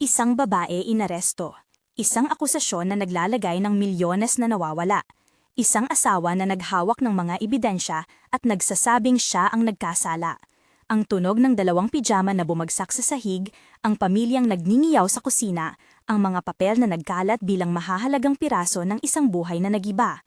Isang babae inaresto. Isang akusasyon na naglalagay ng milyones na nawawala. Isang asawa na naghawak ng mga ebidensya at nagsasabing siya ang nagkasala. Ang tunog ng dalawang pijama na bumagsak sa sahig, ang pamilyang nagningiyaw sa kusina, ang mga papel na nagkalat bilang mahahalagang piraso ng isang buhay na nagiba.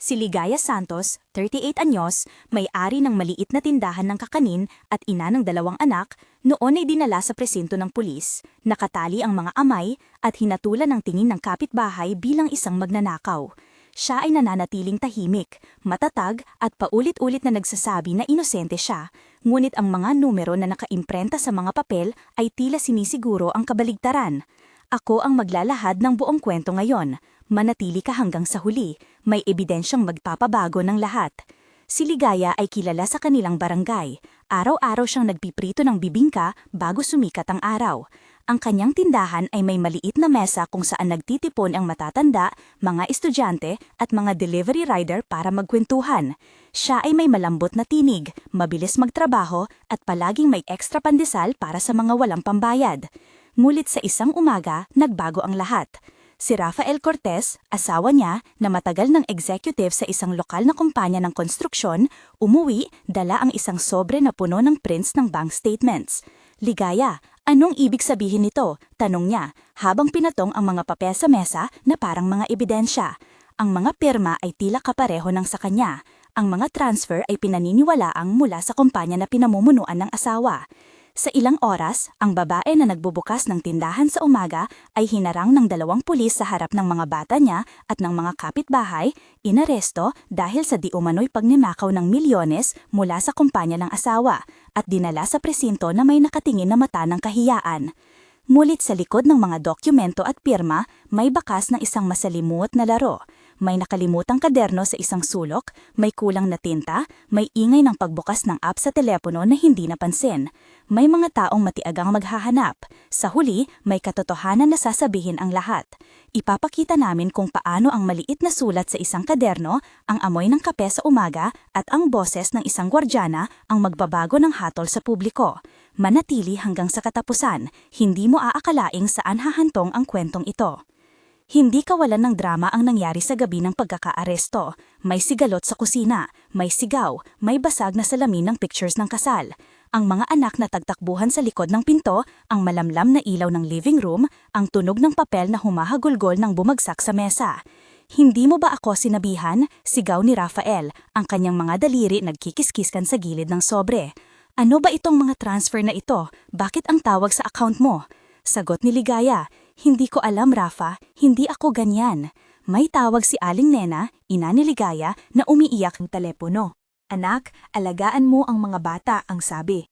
Si Ligaya Santos, 38 anyos, may-ari ng maliit na tindahan ng kakanin at ina ng dalawang anak, noon ay dinala sa presinto ng pulis, nakatali ang mga amay at hinatulan ng tingin ng kapitbahay bilang isang magnanakaw. Siya ay nananatiling tahimik, matatag at paulit-ulit na nagsasabi na inosente siya, ngunit ang mga numero na nakaimprenta sa mga papel ay tila sinisiguro ang kabaligtaran. Ako ang maglalahad ng buong kwento ngayon. Manatili ka hanggang sa huli. May ebidensyang magpapabago ng lahat. Si Ligaya ay kilala sa kanilang barangay. Araw-araw siyang nagpiprito ng bibingka bago sumikat ang araw. Ang kanyang tindahan ay may maliit na mesa kung saan nagtitipon ang matatanda, mga estudyante at mga delivery rider para magkwentuhan. Siya ay may malambot na tinig, mabilis magtrabaho at palaging may ekstra pandesal para sa mga walang pambayad. Ngulit sa isang umaga, nagbago ang lahat. Si Rafael Cortez, asawa niya na matagal ng executive sa isang lokal na kumpanya ng konstruksyon, umuwi, dala ang isang sobre na puno ng prints ng bank statements. Ligaya, anong ibig sabihin nito? Tanong niya, habang pinatong ang mga papel sa mesa na parang mga ebidensya. Ang mga pirma ay tila kapareho ng sa kanya. Ang mga transfer ay pinaniniwalaang mula sa kumpanya na pinamumunuan ng asawa. Sa ilang oras, ang babae na nagbubukas ng tindahan sa umaga ay hinarang ng dalawang pulis sa harap ng mga bata niya at ng mga kapitbahay, inaresto dahil sa di umano'y pagninakaw ng milyones mula sa kumpanya ng asawa at dinala sa presinto na may nakatingin na mata ng kahiyaan. Mulit sa likod ng mga dokumento at pirma, may bakas ng isang masalimuot na laro. May nakalimutang kaderno sa isang sulok, may kulang na tinta, may ingay ng pagbukas ng app sa telepono na hindi napansin. May mga taong matiagang maghahanap. Sa huli, may katotohanan na sasabihin ang lahat. Ipapakita namin kung paano ang maliit na sulat sa isang kaderno, ang amoy ng kape sa umaga, at ang boses ng isang gwardyana ang magbabago ng hatol sa publiko. Manatili hanggang sa katapusan, hindi mo aakalaing saan hahantong ang kwentong ito. Hindi kawalan ng drama ang nangyari sa gabi ng pagkakaaresto. May sigalot sa kusina, may sigaw, may basag na salamin ng pictures ng kasal. Ang mga anak na tagtakbuhan sa likod ng pinto, ang malamlam na ilaw ng living room, ang tunog ng papel na humahagulgol ng bumagsak sa mesa. Hindi mo ba ako sinabihan? Sigaw ni Rafael, ang kanyang mga daliri nagkikiskiskan sa gilid ng sobre. Ano ba itong mga transfer na ito? Bakit ang tawag sa account mo? Sagot ni Ligaya, Hindi ko alam Rafa, hindi ako ganyan. May tawag si Aling Nena, ina ni Ligaya, na umiiyak ng telepono. Anak, alagaan mo ang mga bata, ang sabi.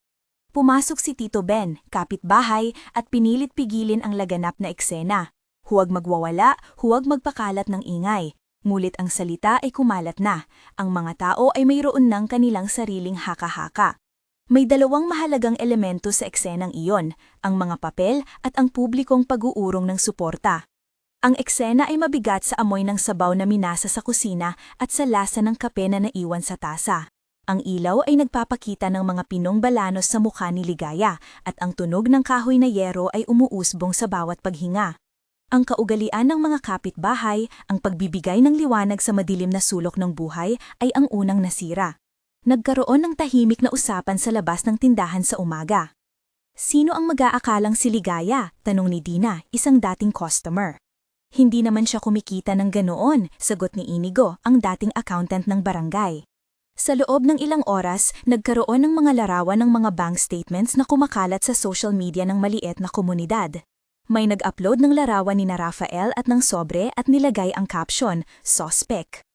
Pumasok si Tito Ben, kapitbahay, at pinilit pigilin ang laganap na eksena. Huwag magwawala, huwag magpakalat ng ingay. Ngulit ang salita ay kumalat na. Ang mga tao ay mayroon ng kanilang sariling haka-haka. May dalawang mahalagang elemento sa eksenang iyon, ang mga papel at ang publikong pag-uurong ng suporta. Ang eksena ay mabigat sa amoy ng sabaw na minasa sa kusina at sa lasa ng kape na naiwan sa tasa. Ang ilaw ay nagpapakita ng mga pinong balanos sa mukha ni Ligaya at ang tunog ng kahoy na yero ay umuusbong sa bawat paghinga. Ang kaugalian ng mga kapitbahay, ang pagbibigay ng liwanag sa madilim na sulok ng buhay ay ang unang nasira. Nagkaroon ng tahimik na usapan sa labas ng tindahan sa umaga. Sino ang mag-aakalang si Ligaya? Tanong ni Dina, isang dating customer. Hindi naman siya kumikita ng ganoon, sagot ni Inigo, ang dating accountant ng barangay. Sa loob ng ilang oras, nagkaroon ng mga larawan ng mga bank statements na kumakalat sa social media ng maliit na komunidad. May nag-upload ng larawan ni na Rafael at ng sobre at nilagay ang caption, Suspect.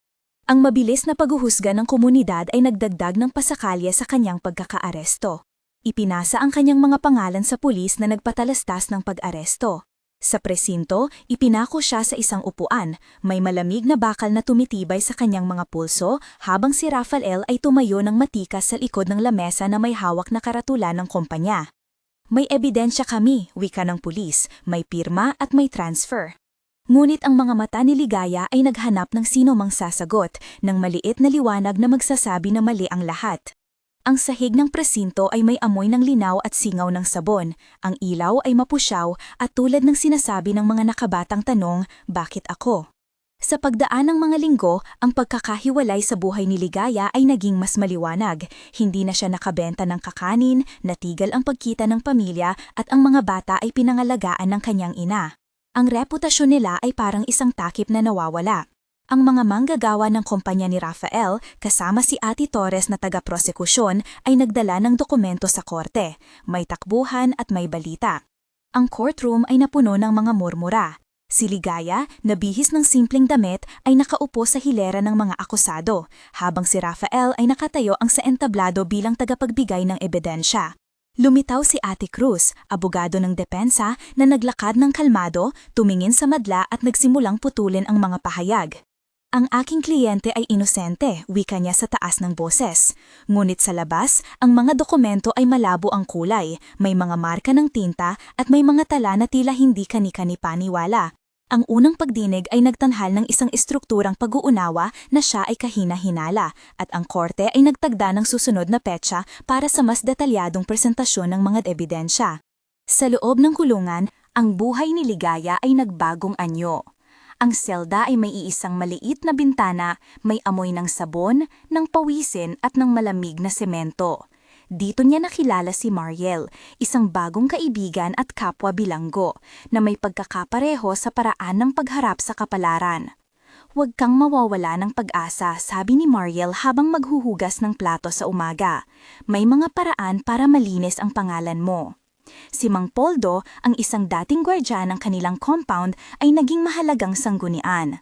Ang mabilis na paghuhusga ng komunidad ay nagdagdag ng pasakalya sa kanyang pagkakaaresto. Ipinasa ang kanyang mga pangalan sa pulis na nagpatalastas ng pag-aresto. Sa presinto, ipinako siya sa isang upuan, may malamig na bakal na tumitibay sa kanyang mga pulso habang si Rafael ay tumayo ng matikas sa likod ng lamesa na may hawak na karatulan ng kumpanya. May ebidensya kami, wika ng pulis, may pirma at may transfer. Ngunit ang mga mata ni Ligaya ay naghanap ng sino mang sasagot ng maliit na liwanag na magsasabi na mali ang lahat. Ang sahig ng presinto ay may amoy ng linaw at singaw ng sabon. Ang ilaw ay mapusyaw at tulad ng sinasabi ng mga nakabatang tanong, bakit ako? Sa pagdaan ng mga linggo, ang pagkakahiwalay sa buhay ni Ligaya ay naging mas maliwanag. Hindi na siya nakabenta ng kakanin, natigal ang pagkita ng pamilya at ang mga bata ay pinangalagaan ng kanyang ina. Ang reputasyon nila ay parang isang takip na nawawala. Ang mga manggagawa ng kumpanya ni Rafael kasama si Ati Torres na taga-prosekusyon ay nagdala ng dokumento sa korte. May takbuhan at may balita. Ang courtroom ay napuno ng mga murmura. Si Ligaya, na bihis ng simpleng damit, ay nakaupo sa hilera ng mga akusado, habang si Rafael ay nakatayo ang sa entablado bilang tagapagbigay ng ebidensya. Lumitaw si Ate Cruz, abogado ng depensa, na naglakad ng kalmado, tumingin sa madla at nagsimulang putulin ang mga pahayag. Ang aking kliyente ay inosente, wika niya sa taas ng boses. Ngunit sa labas, ang mga dokumento ay malabo ang kulay, may mga marka ng tinta at may mga tala na tila hindi kani-kani paniwala. Ang unang pagdinig ay nagtanhal ng isang estrukturang pag-uunawa na siya ay kahina-hinala at ang korte ay nagtagda ng susunod na petsa para sa mas detalyadong presentasyon ng mga ebidensya. Sa loob ng kulungan, ang buhay ni Ligaya ay nagbagong anyo. Ang selda ay may iisang maliit na bintana, may amoy ng sabon, ng pawisin at ng malamig na semento. Dito niya nakilala si Mariel, isang bagong kaibigan at kapwa bilanggo, na may pagkakapareho sa paraan ng pagharap sa kapalaran. Huwag kang mawawala ng pag-asa, sabi ni Mariel habang maghuhugas ng plato sa umaga. May mga paraan para malinis ang pangalan mo. Si Mang Poldo, ang isang dating gwardya ng kanilang compound, ay naging mahalagang sanggunian.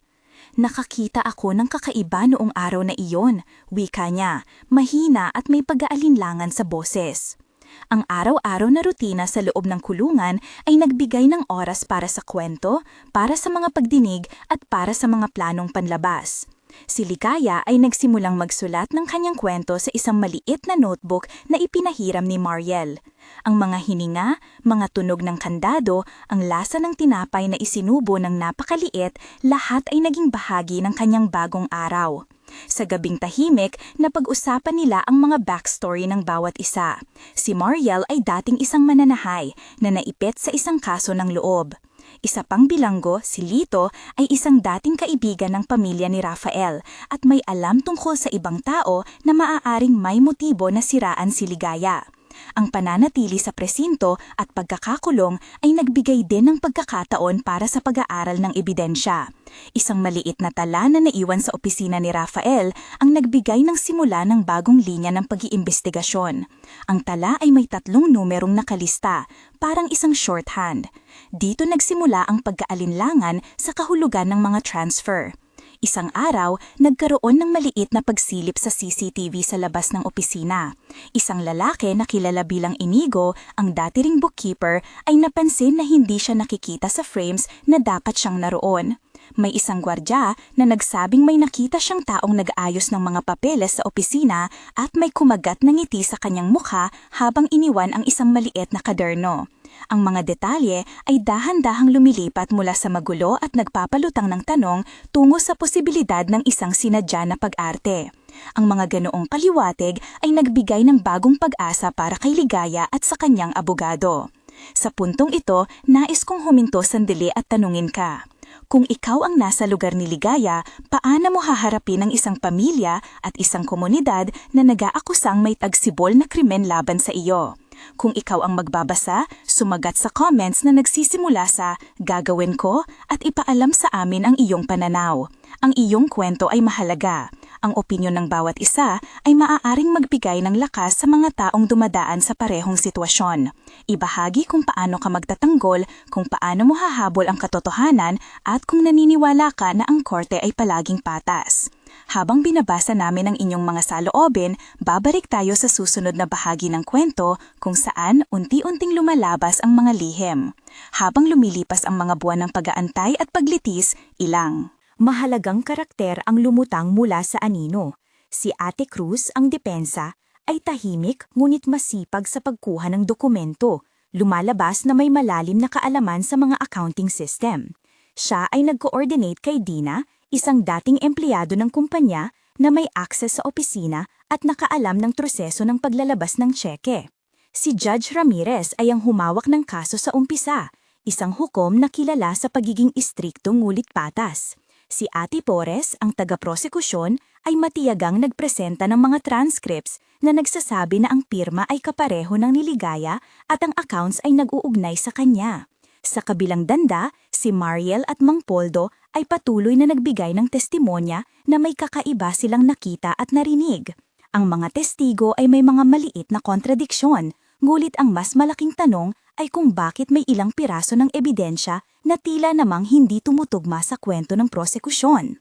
Nakakita ako ng kakaiba noong araw na iyon, wika niya, mahina at may pag-aalinlangan sa boses. Ang araw-araw na rutina sa loob ng kulungan ay nagbigay ng oras para sa kwento, para sa mga pagdinig at para sa mga planong panlabas. Si Likaya ay nagsimulang magsulat ng kanyang kwento sa isang maliit na notebook na ipinahiram ni Mariel. Ang mga hininga, mga tunog ng kandado, ang lasa ng tinapay na isinubo ng napakaliit, lahat ay naging bahagi ng kanyang bagong araw. Sa gabing tahimik, napag-usapan nila ang mga backstory ng bawat isa. Si Mariel ay dating isang mananahay na naipit sa isang kaso ng loob. Isa pang bilanggo, si Lito, ay isang dating kaibigan ng pamilya ni Rafael at may alam tungkol sa ibang tao na maaaring may motibo na siraan si Ligaya. Ang pananatili sa presinto at pagkakakulong ay nagbigay din ng pagkakataon para sa pag-aaral ng ebidensya. Isang maliit na tala na naiwan sa opisina ni Rafael ang nagbigay ng simula ng bagong linya ng pag-iimbestigasyon. Ang tala ay may tatlong numerong nakalista, parang isang shorthand. Dito nagsimula ang pagkaalinlangan sa kahulugan ng mga transfer. Isang araw, nagkaroon ng maliit na pagsilip sa CCTV sa labas ng opisina. Isang lalaki na kilala bilang Inigo, ang dati ring bookkeeper, ay napansin na hindi siya nakikita sa frames na dapat siyang naroon. May isang gwardya na nagsabing may nakita siyang taong nag-aayos ng mga papeles sa opisina at may kumagat na ngiti sa kanyang mukha habang iniwan ang isang maliit na kaderno. Ang mga detalye ay dahan-dahang lumilipat mula sa magulo at nagpapalutang ng tanong tungo sa posibilidad ng isang sinadya na pag-arte. Ang mga ganoong kaliwatig ay nagbigay ng bagong pag-asa para kay Ligaya at sa kanyang abogado. Sa puntong ito, nais kong huminto sandali at tanungin ka. Kung ikaw ang nasa lugar ni Ligaya, paano mo haharapin ang isang pamilya at isang komunidad na nag-aakusang may tagsibol na krimen laban sa iyo? Kung ikaw ang magbabasa, sumagat sa comments na nagsisimula sa gagawin ko at ipaalam sa amin ang iyong pananaw. Ang iyong kwento ay mahalaga. Ang opinyon ng bawat isa ay maaaring magbigay ng lakas sa mga taong dumadaan sa parehong sitwasyon. Ibahagi kung paano ka magtatanggol, kung paano mo hahabol ang katotohanan at kung naniniwala ka na ang korte ay palaging patas. Habang binabasa namin ang inyong mga saloobin, babalik tayo sa susunod na bahagi ng kwento kung saan unti-unting lumalabas ang mga lihim. Habang lumilipas ang mga buwan ng pag-aantay at paglitis, ilang. Mahalagang karakter ang lumutang mula sa anino. Si Ate Cruz, ang depensa, ay tahimik ngunit masipag sa pagkuha ng dokumento. Lumalabas na may malalim na kaalaman sa mga accounting system. Siya ay nag-coordinate kay Dina isang dating empleyado ng kumpanya na may access sa opisina at nakaalam ng proseso ng paglalabas ng tseke. Si Judge Ramirez ay ang humawak ng kaso sa umpisa, isang hukom na kilala sa pagiging istrikto ngulit patas. Si Ate Pores, ang taga-prosekusyon, ay matiyagang nagpresenta ng mga transcripts na nagsasabi na ang pirma ay kapareho ng niligaya at ang accounts ay nag-uugnay sa kanya. Sa kabilang danda, si Mariel at Mang Poldo ay patuloy na nagbigay ng testimonya na may kakaiba silang nakita at narinig. Ang mga testigo ay may mga maliit na kontradiksyon, ngulit ang mas malaking tanong ay kung bakit may ilang piraso ng ebidensya na tila namang hindi tumutugma sa kwento ng prosekusyon.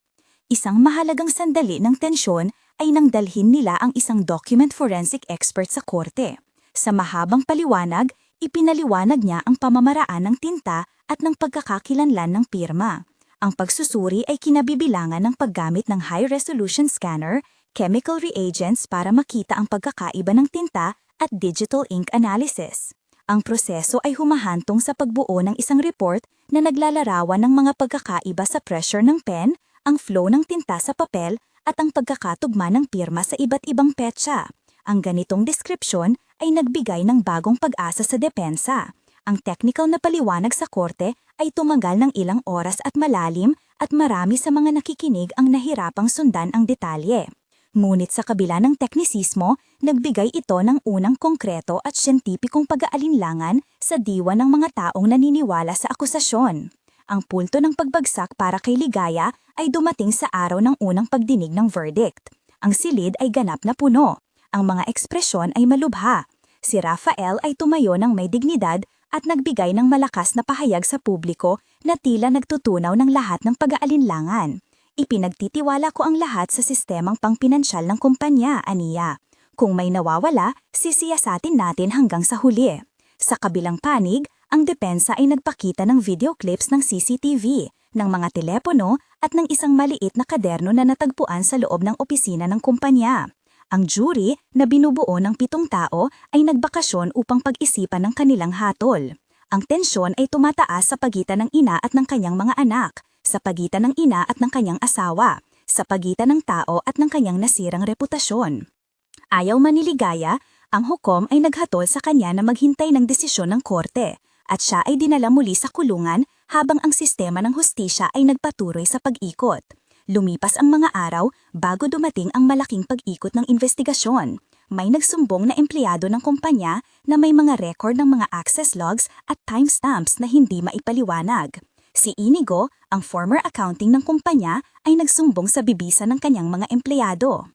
Isang mahalagang sandali ng tensyon ay nang dalhin nila ang isang document forensic expert sa korte. Sa mahabang paliwanag, ipinaliwanag niya ang pamamaraan ng tinta at ng pagkakakilanlan ng pirma. Ang pagsusuri ay kinabibilangan ng paggamit ng high-resolution scanner, chemical reagents para makita ang pagkakaiba ng tinta at digital ink analysis. Ang proseso ay humahantong sa pagbuo ng isang report na naglalarawan ng mga pagkakaiba sa pressure ng pen, ang flow ng tinta sa papel at ang pagkakatugma ng pirma sa iba't ibang petsa. Ang ganitong deskripsyon ay nagbigay ng bagong pag-asa sa depensa. Ang technical na paliwanag sa korte ay tumagal ng ilang oras at malalim at marami sa mga nakikinig ang nahirapang sundan ang detalye. Ngunit sa kabila ng teknisismo, nagbigay ito ng unang konkreto at siyentipikong pag-aalinlangan sa diwa ng mga taong naniniwala sa akusasyon. Ang pulto ng pagbagsak para kay Ligaya ay dumating sa araw ng unang pagdinig ng verdict. Ang silid ay ganap na puno. Ang mga ekspresyon ay malubha. Si Rafael ay tumayo ng may dignidad at nagbigay ng malakas na pahayag sa publiko na tila nagtutunaw ng lahat ng pag-aalinlangan. Ipinagtitiwala ko ang lahat sa sistemang pangpinansyal ng kumpanya, aniya. Kung may nawawala, sisiyasatin natin hanggang sa huli. Sa kabilang panig, ang depensa ay nagpakita ng video clips ng CCTV, ng mga telepono at ng isang maliit na kaderno na natagpuan sa loob ng opisina ng kumpanya. Ang jury, na binubuo ng pitong tao, ay nagbakasyon upang pag-isipan ng kanilang hatol. Ang tensyon ay tumataas sa pagitan ng ina at ng kanyang mga anak, sa pagitan ng ina at ng kanyang asawa, sa pagitan ng tao at ng kanyang nasirang reputasyon. Ayaw maniligaya, ang hukom ay naghatol sa kanya na maghintay ng desisyon ng korte at siya ay dinala muli sa kulungan habang ang sistema ng hustisya ay nagpatuloy sa pag-ikot. Lumipas ang mga araw bago dumating ang malaking pag-ikot ng investigasyon. May nagsumbong na empleyado ng kumpanya na may mga record ng mga access logs at timestamps na hindi maipaliwanag. Si Inigo, ang former accounting ng kumpanya, ay nagsumbong sa bibisa ng kanyang mga empleyado.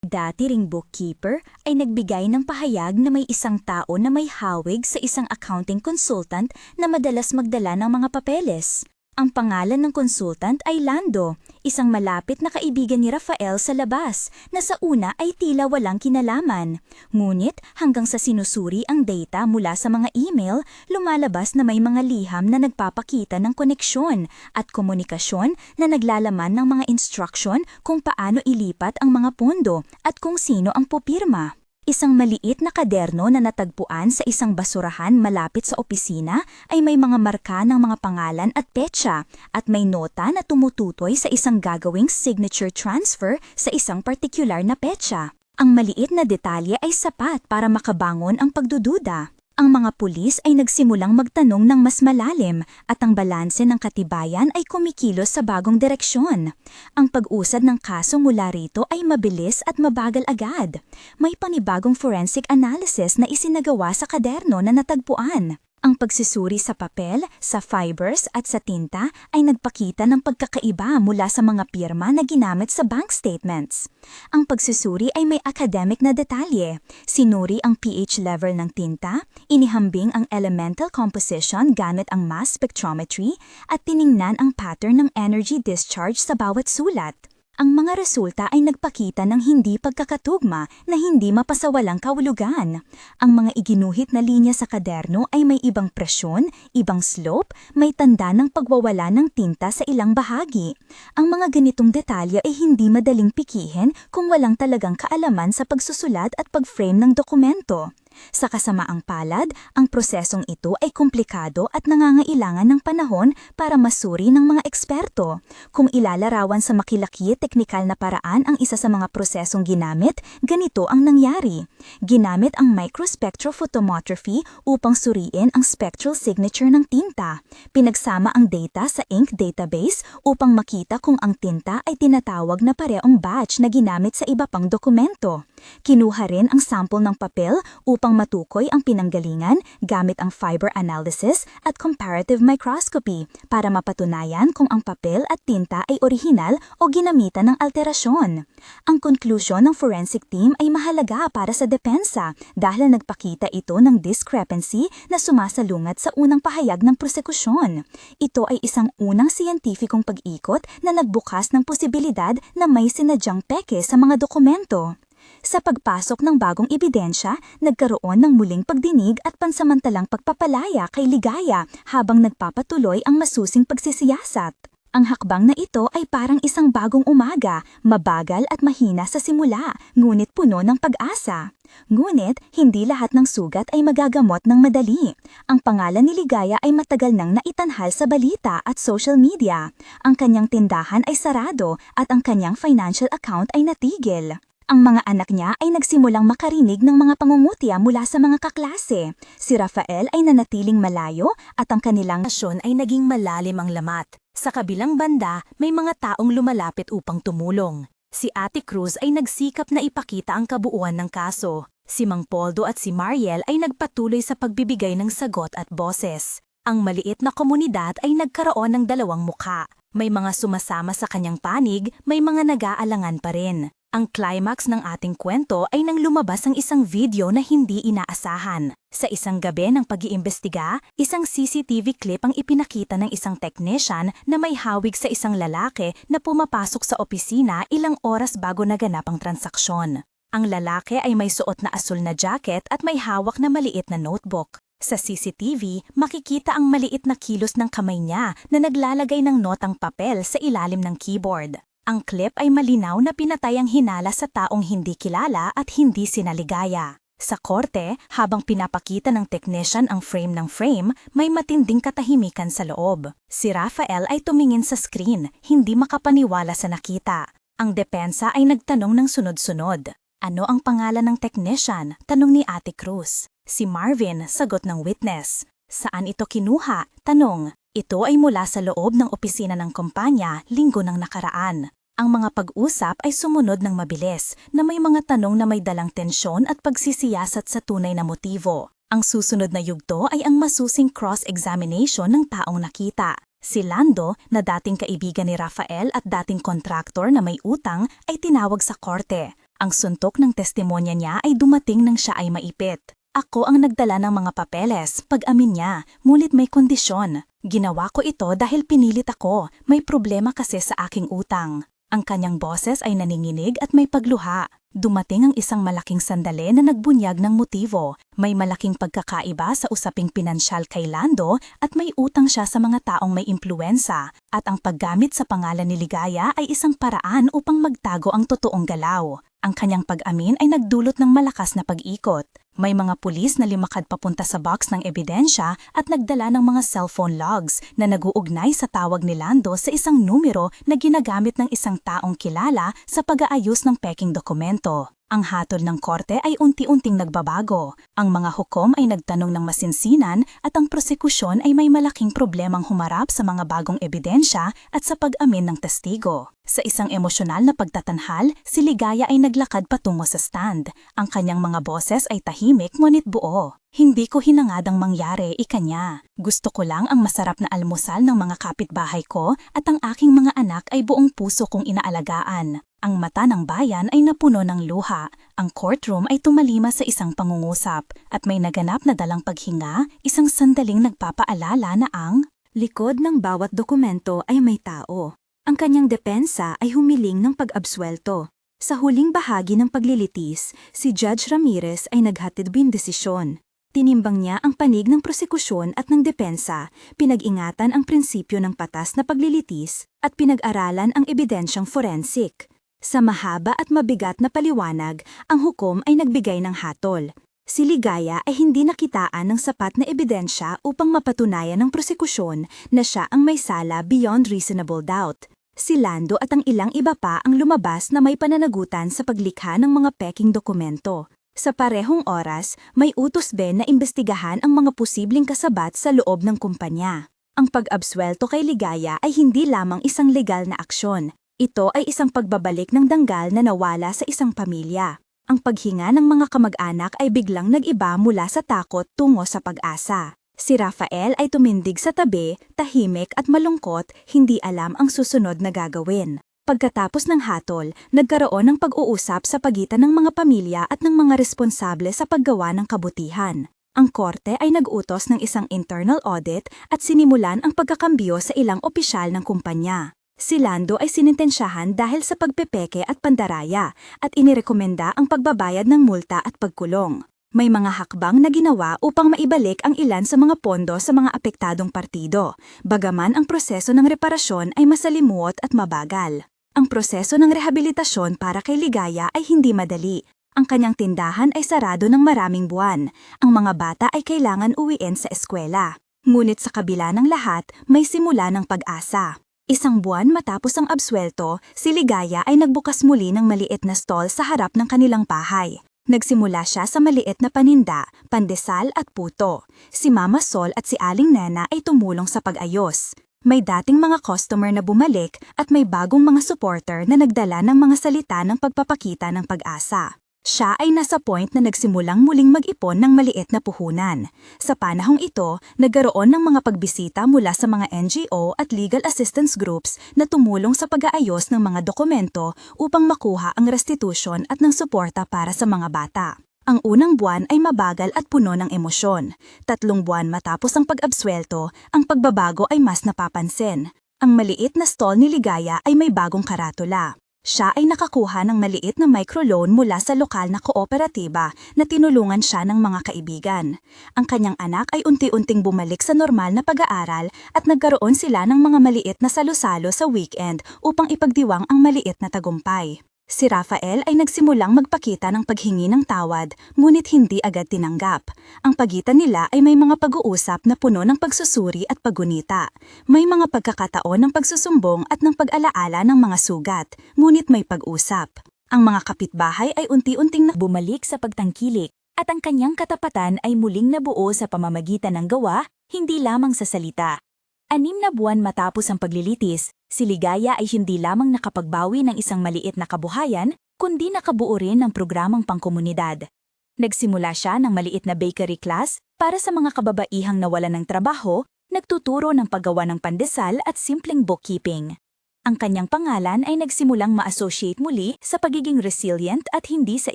Dati ring bookkeeper ay nagbigay ng pahayag na may isang tao na may hawig sa isang accounting consultant na madalas magdala ng mga papeles. Ang pangalan ng consultant ay Lando, isang malapit na kaibigan ni Rafael sa labas na sa una ay tila walang kinalaman. Ngunit hanggang sa sinusuri ang data mula sa mga email, lumalabas na may mga liham na nagpapakita ng koneksyon at komunikasyon na naglalaman ng mga instruction kung paano ilipat ang mga pondo at kung sino ang pupirma. Isang maliit na kaderno na natagpuan sa isang basurahan malapit sa opisina ay may mga marka ng mga pangalan at petsa at may nota na tumututoy sa isang gagawing signature transfer sa isang partikular na petsa. Ang maliit na detalye ay sapat para makabangon ang pagdududa. Ang mga pulis ay nagsimulang magtanong ng mas malalim at ang balanse ng katibayan ay kumikilos sa bagong direksyon. Ang pag-usad ng kaso mula rito ay mabilis at mabagal agad. May panibagong forensic analysis na isinagawa sa kaderno na natagpuan. Ang pagsusuri sa papel, sa fibers at sa tinta ay nagpakita ng pagkakaiba mula sa mga pirma na ginamit sa bank statements. Ang pagsusuri ay may academic na detalye. Sinuri ang pH level ng tinta, inihambing ang elemental composition gamit ang mass spectrometry, at tiningnan ang pattern ng energy discharge sa bawat sulat. Ang mga resulta ay nagpakita ng hindi pagkakatugma na hindi mapasawalang kahulugan. Ang mga iginuhit na linya sa kaderno ay may ibang presyon, ibang slope, may tanda ng pagwawala ng tinta sa ilang bahagi. Ang mga ganitong detalye ay hindi madaling pikihin kung walang talagang kaalaman sa pagsusulat at pag-frame ng dokumento. Sa kasamaang palad, ang prosesong ito ay komplikado at nangangailangan ng panahon para masuri ng mga eksperto. Kung ilalarawan sa makilaki teknikal na paraan ang isa sa mga prosesong ginamit, ganito ang nangyari. Ginamit ang microspectrophotomography upang suriin ang spectral signature ng tinta. Pinagsama ang data sa ink database upang makita kung ang tinta ay tinatawag na pareong batch na ginamit sa iba pang dokumento. Kinuha rin ang sample ng papel upang matukoy ang pinanggalingan gamit ang fiber analysis at comparative microscopy para mapatunayan kung ang papel at tinta ay orihinal o ginamitan ng alterasyon. Ang konklusyon ng forensic team ay mahalaga para sa depensa dahil nagpakita ito ng discrepancy na sumasalungat sa unang pahayag ng prosekusyon. Ito ay isang unang siyentifikong pag-ikot na nagbukas ng posibilidad na may sinadyang peke sa mga dokumento. Sa pagpasok ng bagong ebidensya, nagkaroon ng muling pagdinig at pansamantalang pagpapalaya kay Ligaya habang nagpapatuloy ang masusing pagsisiyasat. Ang hakbang na ito ay parang isang bagong umaga, mabagal at mahina sa simula, ngunit puno ng pag-asa. Ngunit, hindi lahat ng sugat ay magagamot ng madali. Ang pangalan ni Ligaya ay matagal nang naitanhal sa balita at social media. Ang kanyang tindahan ay sarado at ang kanyang financial account ay natigil. Ang mga anak niya ay nagsimulang makarinig ng mga pangungutya mula sa mga kaklase. Si Rafael ay nanatiling malayo at ang kanilang Asyon ay naging malalim ang lamat. Sa kabilang banda, may mga taong lumalapit upang tumulong. Si Ate Cruz ay nagsikap na ipakita ang kabuuan ng kaso. Si Mang Poldo at si Mariel ay nagpatuloy sa pagbibigay ng sagot at boses. Ang maliit na komunidad ay nagkaroon ng dalawang mukha. May mga sumasama sa kanyang panig, may mga nag-aalangan pa rin. Ang climax ng ating kwento ay nang lumabas ang isang video na hindi inaasahan. Sa isang gabi ng pag-iimbestiga, isang CCTV clip ang ipinakita ng isang technician na may hawig sa isang lalaki na pumapasok sa opisina ilang oras bago naganap ang transaksyon. Ang lalaki ay may suot na asul na jacket at may hawak na maliit na notebook. Sa CCTV, makikita ang maliit na kilos ng kamay niya na naglalagay ng notang papel sa ilalim ng keyboard. Ang clip ay malinaw na pinatay ang hinala sa taong hindi kilala at hindi sinaligaya. Sa korte, habang pinapakita ng technician ang frame ng frame, may matinding katahimikan sa loob. Si Rafael ay tumingin sa screen, hindi makapaniwala sa nakita. Ang depensa ay nagtanong ng sunod-sunod. Ano ang pangalan ng technician? Tanong ni Ate Cruz. Si Marvin, sagot ng witness. Saan ito kinuha? Tanong. Ito ay mula sa loob ng opisina ng kumpanya linggo ng nakaraan. Ang mga pag-usap ay sumunod ng mabilis na may mga tanong na may dalang tensyon at pagsisiyasat sa tunay na motibo. Ang susunod na yugto ay ang masusing cross-examination ng taong nakita. Si Lando, na dating kaibigan ni Rafael at dating kontraktor na may utang, ay tinawag sa korte. Ang suntok ng testimonya niya ay dumating nang siya ay maipit. Ako ang nagdala ng mga papeles, pag-amin niya, ngunit may kondisyon. Ginawa ko ito dahil pinilit ako, may problema kasi sa aking utang. Ang kanyang boses ay naninginig at may pagluha. Dumating ang isang malaking sandali na nagbunyag ng motibo. May malaking pagkakaiba sa usaping pinansyal kay Lando at may utang siya sa mga taong may impluensa. At ang paggamit sa pangalan ni Ligaya ay isang paraan upang magtago ang totoong galaw. Ang kanyang pag-amin ay nagdulot ng malakas na pag-ikot. May mga pulis na limakad papunta sa box ng ebidensya at nagdala ng mga cellphone logs na naguugnay sa tawag ni Lando sa isang numero na ginagamit ng isang taong kilala sa pag-aayos ng peking dokumento. Ang hatol ng korte ay unti-unting nagbabago. Ang mga hukom ay nagtanong ng masinsinan at ang prosekusyon ay may malaking problemang humarap sa mga bagong ebidensya at sa pag-amin ng testigo. Sa isang emosyonal na pagtatanhal, si Ligaya ay naglakad patungo sa stand. Ang kanyang mga boses ay tahimik ngunit buo. Hindi ko hinangadang mangyari, ikanya. Gusto ko lang ang masarap na almusal ng mga kapitbahay ko at ang aking mga anak ay buong puso kong inaalagaan. Ang mata ng bayan ay napuno ng luha. Ang courtroom ay tumalima sa isang pangungusap at may naganap na dalang paghinga, isang sandaling nagpapaalala na ang likod ng bawat dokumento ay may tao. Ang kanyang depensa ay humiling ng pag-absuelto. Sa huling bahagi ng paglilitis, si Judge Ramirez ay naghatid bin desisyon. Tinimbang niya ang panig ng prosekusyon at ng depensa, pinag-ingatan ang prinsipyo ng patas na paglilitis, at pinag-aralan ang ebidensyang forensic. Sa mahaba at mabigat na paliwanag, ang hukom ay nagbigay ng hatol. Si Ligaya ay hindi nakitaan ng sapat na ebidensya upang mapatunayan ng prosekusyon na siya ang may sala beyond reasonable doubt. Si Lando at ang ilang iba pa ang lumabas na may pananagutan sa paglikha ng mga peking dokumento. Sa parehong oras, may utos din na imbestigahan ang mga posibleng kasabat sa loob ng kumpanya. Ang pag-abswelto kay Ligaya ay hindi lamang isang legal na aksyon. Ito ay isang pagbabalik ng danggal na nawala sa isang pamilya. Ang paghinga ng mga kamag-anak ay biglang nag-iba mula sa takot tungo sa pag-asa. Si Rafael ay tumindig sa tabi, tahimik at malungkot, hindi alam ang susunod na gagawin. Pagkatapos ng hatol, nagkaroon ng pag-uusap sa pagitan ng mga pamilya at ng mga responsable sa paggawa ng kabutihan. Ang korte ay nag-utos ng isang internal audit at sinimulan ang pagkakambyo sa ilang opisyal ng kumpanya. Si Lando ay sinintensyahan dahil sa pagpepeke at pandaraya at inirekomenda ang pagbabayad ng multa at pagkulong. May mga hakbang na ginawa upang maibalik ang ilan sa mga pondo sa mga apektadong partido, bagaman ang proseso ng reparasyon ay masalimuot at mabagal. Ang proseso ng rehabilitasyon para kay Ligaya ay hindi madali. Ang kanyang tindahan ay sarado ng maraming buwan. Ang mga bata ay kailangan uwiin sa eskwela. Ngunit sa kabila ng lahat, may simula ng pag-asa. Isang buwan matapos ang abswelto, si Ligaya ay nagbukas muli ng maliit na stall sa harap ng kanilang bahay. Nagsimula siya sa maliit na paninda, pandesal at puto. Si Mama Sol at si Aling Nena ay tumulong sa pag-ayos. May dating mga customer na bumalik at may bagong mga supporter na nagdala ng mga salita ng pagpapakita ng pag-asa. Siya ay nasa point na nagsimulang muling mag-ipon ng maliit na puhunan. Sa panahong ito, nagkaroon ng mga pagbisita mula sa mga NGO at legal assistance groups na tumulong sa pag-aayos ng mga dokumento upang makuha ang restitution at ng suporta para sa mga bata. Ang unang buwan ay mabagal at puno ng emosyon. Tatlong buwan matapos ang pag-abswelto, ang pagbabago ay mas napapansin. Ang maliit na stall ni Ligaya ay may bagong karatula. Siya ay nakakuha ng maliit na microloan mula sa lokal na kooperatiba na tinulungan siya ng mga kaibigan. Ang kanyang anak ay unti-unting bumalik sa normal na pag-aaral at nagkaroon sila ng mga maliit na salusalo sa weekend upang ipagdiwang ang maliit na tagumpay. Si Rafael ay nagsimulang magpakita ng paghingi ng tawad, ngunit hindi agad tinanggap. Ang pagitan nila ay may mga pag-uusap na puno ng pagsusuri at paggunita. May mga pagkakataon ng pagsusumbong at ng pag-alaala ng mga sugat, ngunit may pag-usap. Ang mga kapitbahay ay unti-unting na Bumalik sa pagtangkilik at ang kanyang katapatan ay muling nabuo sa pamamagitan ng gawa, hindi lamang sa salita. Anim na buwan matapos ang paglilitis, si Ligaya ay hindi lamang nakapagbawi ng isang maliit na kabuhayan, kundi nakabuo rin ng programang pangkomunidad. Nagsimula siya ng maliit na bakery class para sa mga kababaihang nawalan ng trabaho, nagtuturo ng paggawa ng pandesal at simpleng bookkeeping. Ang kanyang pangalan ay nagsimulang ma-associate muli sa pagiging resilient at hindi sa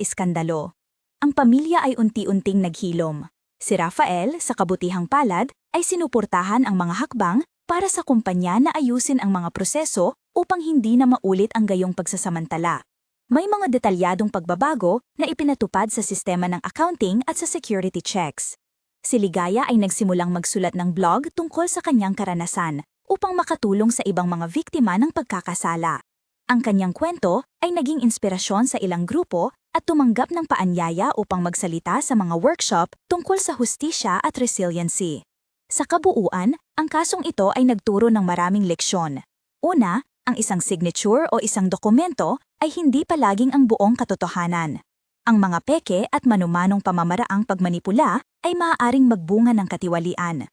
iskandalo. Ang pamilya ay unti-unting naghilom. Si Rafael, sa kabutihang palad, ay sinuportahan ang mga hakbang para sa kumpanya na ayusin ang mga proseso upang hindi na maulit ang gayong pagsasamantala. May mga detalyadong pagbabago na ipinatupad sa sistema ng accounting at sa security checks. Si Ligaya ay nagsimulang magsulat ng blog tungkol sa kanyang karanasan upang makatulong sa ibang mga biktima ng pagkakasala. Ang kanyang kwento ay naging inspirasyon sa ilang grupo at tumanggap ng paanyaya upang magsalita sa mga workshop tungkol sa hustisya at resiliency. Sa kabuuan, ang kasong ito ay nagturo ng maraming leksyon. Una, ang isang signature o isang dokumento ay hindi palaging ang buong katotohanan. Ang mga peke at manumanong pamamaraang pagmanipula ay maaaring magbunga ng katiwalian.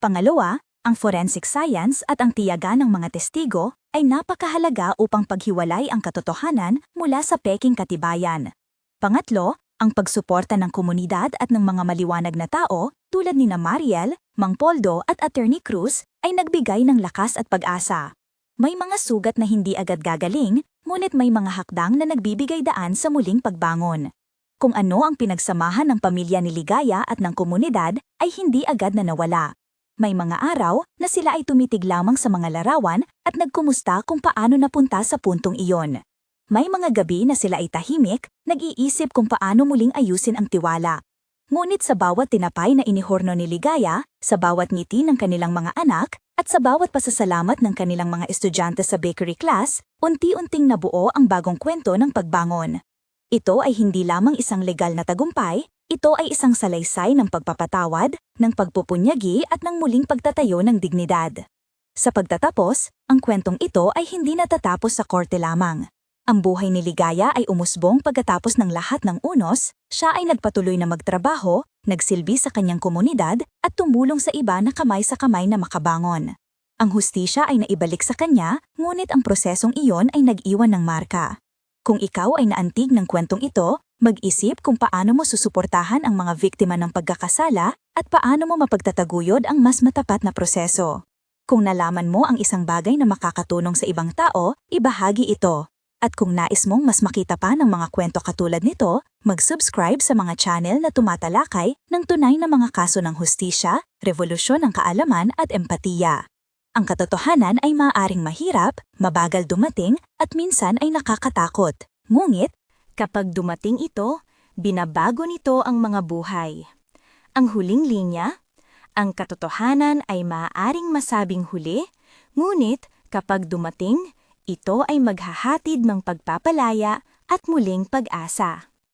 Pangalawa, ang forensic science at ang tiyaga ng mga testigo ay napakahalaga upang paghiwalay ang katotohanan mula sa peking katibayan. Pangatlo, ang pagsuporta ng komunidad at ng mga maliwanag na tao tulad ni na Mariel, Mang Poldo at Attorney Cruz ay nagbigay ng lakas at pag-asa. May mga sugat na hindi agad gagaling, ngunit may mga hakdang na nagbibigay daan sa muling pagbangon. Kung ano ang pinagsamahan ng pamilya ni Ligaya at ng komunidad ay hindi agad na nawala. May mga araw na sila ay tumitig lamang sa mga larawan at nagkumusta kung paano napunta sa puntong iyon. May mga gabi na sila ay tahimik, nag-iisip kung paano muling ayusin ang tiwala. Ngunit sa bawat tinapay na inihorno ni Ligaya, sa bawat ngiti ng kanilang mga anak, at sa bawat pasasalamat ng kanilang mga estudyante sa bakery class, unti-unting nabuo ang bagong kwento ng pagbangon. Ito ay hindi lamang isang legal na tagumpay, Ito ay isang salaysay ng pagpapatawad, ng pagpupunyagi at ng muling pagtatayo ng dignidad. Sa pagtatapos, ang kwentong ito ay hindi natatapos sa korte lamang. Ang buhay ni Ligaya ay umusbong pagkatapos ng lahat ng unos, siya ay nagpatuloy na magtrabaho, nagsilbi sa kanyang komunidad at tumulong sa iba na kamay sa kamay na makabangon. Ang hustisya ay naibalik sa kanya, ngunit ang prosesong iyon ay nag-iwan ng marka. Kung ikaw ay naantig ng kwentong ito, mag-isip kung paano mo susuportahan ang mga biktima ng pagkakasala at paano mo mapagtataguyod ang mas matapat na proseso. Kung nalaman mo ang isang bagay na makakatulong sa ibang tao, ibahagi ito. At kung nais mong mas makita pa ng mga kwento katulad nito, mag-subscribe sa mga channel na tumatalakay ng tunay na mga kaso ng hustisya, revolusyon ng kaalaman at empatiya. Ang katotohanan ay maaaring mahirap, mabagal dumating at minsan ay nakakatakot. Ngunit, Kapag dumating ito, binabago nito ang mga buhay. Ang huling linya, ang katotohanan ay maaaring masabing huli, ngunit kapag dumating, ito ay maghahatid ng pagpapalaya at muling pag-asa.